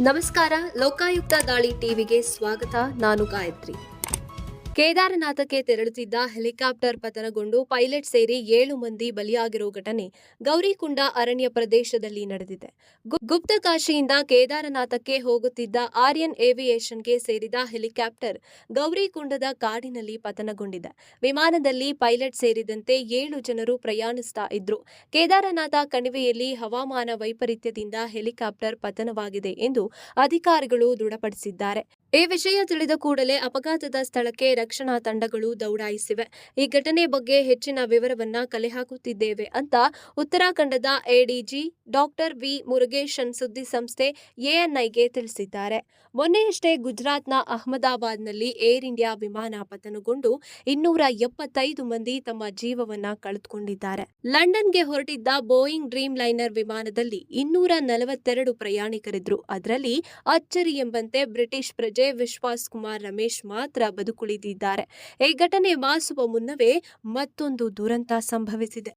ನಮಸ್ಕಾರ ಲೋಕಾಯುಕ್ತ ದಾಳಿ ಟಿವಿಗೆ ಸ್ವಾಗತ. ನಾನು ಗಾಯತ್ರಿ. ಕೇದಾರನಾಥಕ್ಕೆ ತೆರಳುತ್ತಿದ್ದ ಹೆಲಿಕಾಪ್ಟರ್ ಪತನಗೊಂಡು ಪೈಲಟ್ ಸೇರಿ ಏಳು ಮಂದಿ ಬಲಿಯಾಗಿರುವ ಘಟನೆ ಗೌರಿಕುಂಡ ಅರಣ್ಯ ಪ್ರದೇಶದಲ್ಲಿ ನಡೆದಿದೆ. ಗುಪ್ತಕಾಶಿಯಿಂದ ಕೇದಾರನಾಥಕ್ಕೆ ಹೋಗುತ್ತಿದ್ದ ಆರ್ಯನ್ ಏವಿಯೇಷನ್ಗೆ ಸೇರಿದ ಹೆಲಿಕಾಪ್ಟರ್ ಗೌರಿಕುಂಡದ ಕಾಡಿನಲ್ಲಿ ಪತನಗೊಂಡಿದೆ. ವಿಮಾನದಲ್ಲಿ ಪೈಲಟ್ ಸೇರಿದಂತೆ ಏಳು ಜನರು ಪ್ರಯಾಣಿಸ್ತಾ ಇದ್ರು. ಕೇದಾರನಾಥ ಕಣಿವೆಯಲ್ಲಿ ಹವಾಮಾನ ವೈಪರೀತ್ಯದಿಂದ ಹೆಲಿಕಾಪ್ಟರ್ ಪತನವಾಗಿದೆ ಎಂದು ಅಧಿಕಾರಿಗಳು ದೃಢಪಡಿಸಿದ್ದಾರೆ. ಈ ವಿಷಯ ತಿಳಿದ ಕೂಡಲೇ ಅಪಘಾತದ ಸ್ಥಳಕ್ಕೆ ರಕ್ಷಣಾ ತಂಡಗಳು ದೌಡಾಯಿಸಿವೆ. ಈ ಘಟನೆ ಬಗ್ಗೆ ಹೆಚ್ಚಿನ ವಿವರವನ್ನ ಕಲೆ ಹಾಕುತ್ತಿದ್ದೇವೆ ಅಂತ ಉತ್ತರಾಖಂಡದ ಎಡಿಜಿ ಡಾಕ್ಟರ್ ವಿ ಮುರುಗೇಶನ್ ಸುದ್ದಿ ಸಂಸ್ಥೆ ಎಎನ್ಐಗೆ ತಿಳಿಸಿದ್ದಾರೆ. ಮೊನ್ನೆಯಷ್ಟೇ ಗುಜರಾತ್ನ ಅಹಮದಾಬಾದ್ನಲ್ಲಿ ಏರ್ ಇಂಡಿಯಾ ವಿಮಾನ ಪತನಗೊಂಡು ಇನ್ನೂರ ಎಪ್ಪತ್ತೈದು ಮಂದಿ ತಮ್ಮ ಜೀವವನ್ನ ಕಳೆದುಕೊಂಡಿದ್ದಾರೆ. ಲಂಡನ್ಗೆ ಹೊರಟಿದ್ದ ಬೋಯಿಂಗ್ ಡ್ರೀಮ್ ಲೈನರ್ ವಿಮಾನದಲ್ಲಿ ಇನ್ನೂರ ನಲವತ್ತೆರಡು ಪ್ರಯಾಣಿಕರಿದ್ರು. ಅದರಲ್ಲಿ ಅಚ್ಚರಿ ಎಂಬಂತೆ ಬ್ರಿಟಿಷ್ ಪ್ರಜೆ ವಿಶ್ವಾಸ್ ಕುಮಾರ್ ರಮೇಶ್ ಮಾತ್ರ ಬದುಕುಳಿದಿದ್ದಾರೆ. ಈ ಘಟನೆ ಮಾಸುವ ಮುನ್ನವೇ ಮತ್ತೊಂದು ದುರಂತ ಸಂಭವಿಸಿದೆ.